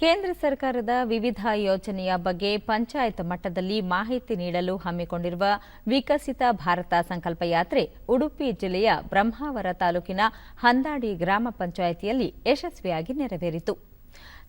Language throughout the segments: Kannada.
ಕೇಂದ್ರ ಸರ್ಕಾರದ ವಿವಿಧ ಯೋಜನೆಯ ಬಗ್ಗೆ ಪಂಚಾಯತ್ ಮಟ್ಟದಲ್ಲಿ ಮಾಹಿತಿ ನೀಡಲು ಹಮ್ಮಿಕೊಂಡಿರುವ ವಿಕಸಿತ ಭಾರತ ಸಂಕಲ್ಪ ಯಾತ್ರೆ ಉಡುಪಿ ಜಿಲ್ಲೆಯ ಬ್ರಹ್ಮಾವರ ತಾಲೂಕಿನ ಹಂದಾಡಿ ಗ್ರಾಮ ಪಂಚಾಯಿತಿಯಲ್ಲಿ ಯಶಸ್ವಿಯಾಗಿ ನೆರವೇರಿತು.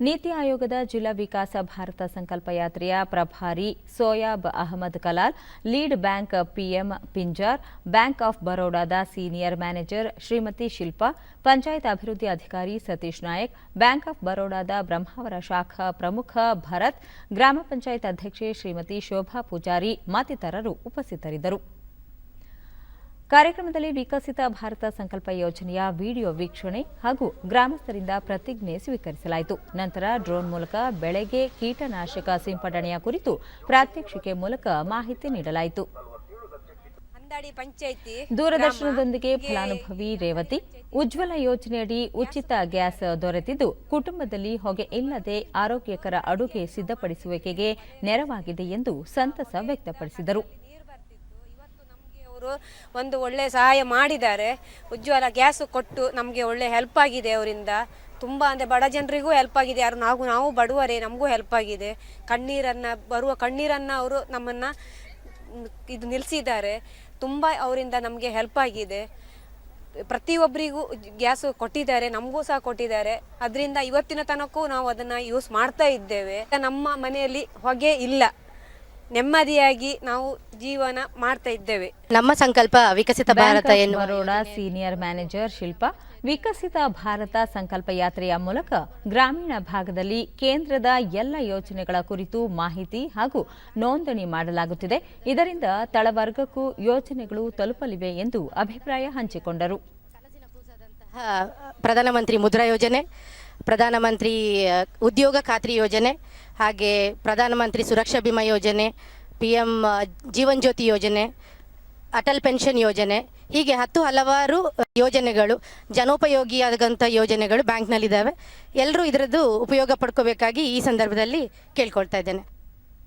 ನೀತಿ ಆಯೋಗದ ಜಿಲ್ಲಾ ವಿಕಾಸ ಭಾರತ ಸಂಕಲ್ಪ ಯಾತ್ರೆಯ ಪ್ರಭಾರಿ Soyab Ahmad Kalal, lead bank PM Pinjar, bank of ಬರೋಡಾದ ಸೀನಿಯರ್ ಮ್ಯಾನೇಜರ್ ಶ್ರೀಮತಿ ಶಿಲ್ಪಾ, ಪಂಚಾಯತ್ ಅಭಿವೃದ್ಧಿ ಅಧಿಕಾರಿ ಸತೀಶ್ ನಾಯಕ್, ಬ್ಯಾಂಕ್ ಆಫ್ ಬರೋಡಾದ ಬ್ರಹ್ಮಾವರ ಶಾಖಾ ಪ್ರಮುಖ ಭರತ್, ಗ್ರಾಮ ಪಂಚಾಯತ್ ಅಧ್ಯಕ್ಷೆ ಶ್ರೀಮತಿ ಶೋಭಾ ಪೂಜಾರಿ ಮತ್ತಿತರರು ಉಪಸ್ಥಿತರಿದ್ದರು. ಕಾರ್ಯಕ್ರಮದಲ್ಲಿ ವಿಕಸಿತ ಭಾರತ ಸಂಕಲ್ಪ ಯೋಜನೆಯ ವಿಡಿಯೋ ವೀಕ್ಷಣೆ ಹಾಗೂ ಗ್ರಾಮಸ್ಥರಿಂದ ಪ್ರತಿಜ್ಞೆ ಸ್ವೀಕರಿಸಲಾಯಿತು. ನಂತರ ಡ್ರೋನ್ ಮೂಲಕ ಬೆಳೆಗೆ ಕೀಟನಾಶಕ ಸಿಂಪಡಣೆಯ ಕುರಿತು ಪ್ರಾತ್ಯಕ್ಷಿಕೆ ಮೂಲಕ ಮಾಹಿತಿ ನೀಡಲಾಯಿತು. ದೂರದರ್ಶನದೊಂದಿಗೆ ಫಲಾನುಭವಿ ರೇವತಿ ಉಜ್ವಲ ಯೋಜನೆಯಡಿ ಉಚಿತ ಗ್ಯಾಸ್ ದೊರೆತಿದ್ದು ಕುಟುಂಬದಲ್ಲಿ ಹೊಗೆ ಇಲ್ಲದೆ ಆರೋಗ್ಯಕರ ಅಡುಗೆ ಸಿದ್ಧಪಡಿಸುವಿಕೆಗೆ ನೆರವಾಗಿದೆ ಎಂದು ಸಂತಸ ವ್ಯಕ್ತಪಡಿಸಿದರು. ಅವರು ಒಂದು ಒಳ್ಳೆ ಸಹಾಯ ಮಾಡಿದ್ದಾರೆ. ಉಜ್ವಲ ಗ್ಯಾಸ್ ಕೊಟ್ಟು ನಮಗೆ ಒಳ್ಳೆ ಹೆಲ್ಪ್ ಆಗಿದೆ ಅವರಿಂದ. ತುಂಬ ಅಂದರೆ ಬಡ ಜನರಿಗೂ ಹೆಲ್ಪ್ ಆಗಿದೆ. ಯಾರು ನಾವು ನಾವು ಬಡವರೇ, ನಮಗೂ ಹೆಲ್ಪ್ ಆಗಿದೆ. ಕಣ್ಣೀರನ್ನು, ಬರುವ ಕಣ್ಣೀರನ್ನು ಅವರು ನಮ್ಮನ್ನು ಇದು ನಿಲ್ಲಿಸಿದ್ದಾರೆ ತುಂಬ ಅವರಿಂದ ನಮಗೆ ಹೆಲ್ಪ್ ಆಗಿದೆ. ಪ್ರತಿಯೊಬ್ಬರಿಗೂ ಗ್ಯಾಸು ಕೊಟ್ಟಿದ್ದಾರೆ, ನಮಗೂ ಸಹ ಕೊಟ್ಟಿದ್ದಾರೆ. ಅದರಿಂದ ಇವತ್ತಿನ ತನಕೂ ನಾವು ಅದನ್ನು ಯೂಸ್ ಮಾಡ್ತಾ ಇದ್ದೇವೆ. ನಮ್ಮ ಮನೆಯಲ್ಲಿ ಹೊಗೆ ಇಲ್ಲ. ನೆಮ್ಮದಿಯಾಗಿ ನಾವು ಜೀವನ ಮಾಡ್ತಾ ಇದ್ದೇವೆ. ನಮ್ಮ ಸಂಕಲ್ಪ ವಿಕಸಿತ ಭಾರತ ಎನ್ನುವ ಬರೋಡಾ ಸೀನಿಯರ್ ಮ್ಯಾನೇಜರ್ ಶಿಲ್ಪ ವಿಕಸಿತ ಭಾರತ ಸಂಕಲ್ಪ ಯಾತ್ರೆಯ ಮೂಲಕ ಗ್ರಾಮೀಣ ಭಾಗದಲ್ಲಿ ಕೇಂದ್ರದ ಎಲ್ಲ ಯೋಜನೆಗಳ ಕುರಿತು ಮಾಹಿತಿ ಹಾಗೂ ನೋಂದಣಿ ಮಾಡಲಾಗುತ್ತಿದೆ. ಇದರಿಂದ ತಳವರ್ಗಕ್ಕೂ ಯೋಜನೆಗಳು ತಲುಪಲಿವೆ ಎಂದು ಅಭಿಪ್ರಾಯ ಹಂಚಿಕೊಂಡರು. ಪ್ರಧಾನಮಂತ್ರಿ ಮುದ್ರಾ ಯೋಜನೆ ಪ್ರಧಾನಮಂತ್ರಿ ಉದ್ಯೋಗ ಖಾತ್ರಿ ಯೋಜನೆ, ಹಾಗೆ ಪ್ರಧಾನಮಂತ್ರಿ ಸುರಕ್ಷಾ ಬಿಮಾ ಯೋಜನೆ ಪಿ ಎಂ ಜೀವನ್ ಜ್ಯೋತಿ ಯೋಜನೆ, ಅಟಲ್ ಪೆನ್ಷನ್ ಯೋಜನೆ, ಹೀಗೆ ಹತ್ತು ಹಲವಾರು ಯೋಜನೆಗಳು, ಜನೋಪಯೋಗಿಯಾದಂಥ ಯೋಜನೆಗಳು ಬ್ಯಾಂಕ್ನಲ್ಲಿದ್ದಾವೆ. ಎಲ್ಲರೂ ಇದರದ್ದು ಉಪಯೋಗ ಪಡ್ಕೋಬೇಕಾಗಿ ಈ ಸಂದರ್ಭದಲ್ಲಿ ಕೇಳ್ಕೊಳ್ತಾ ಇದ್ದೇನೆ.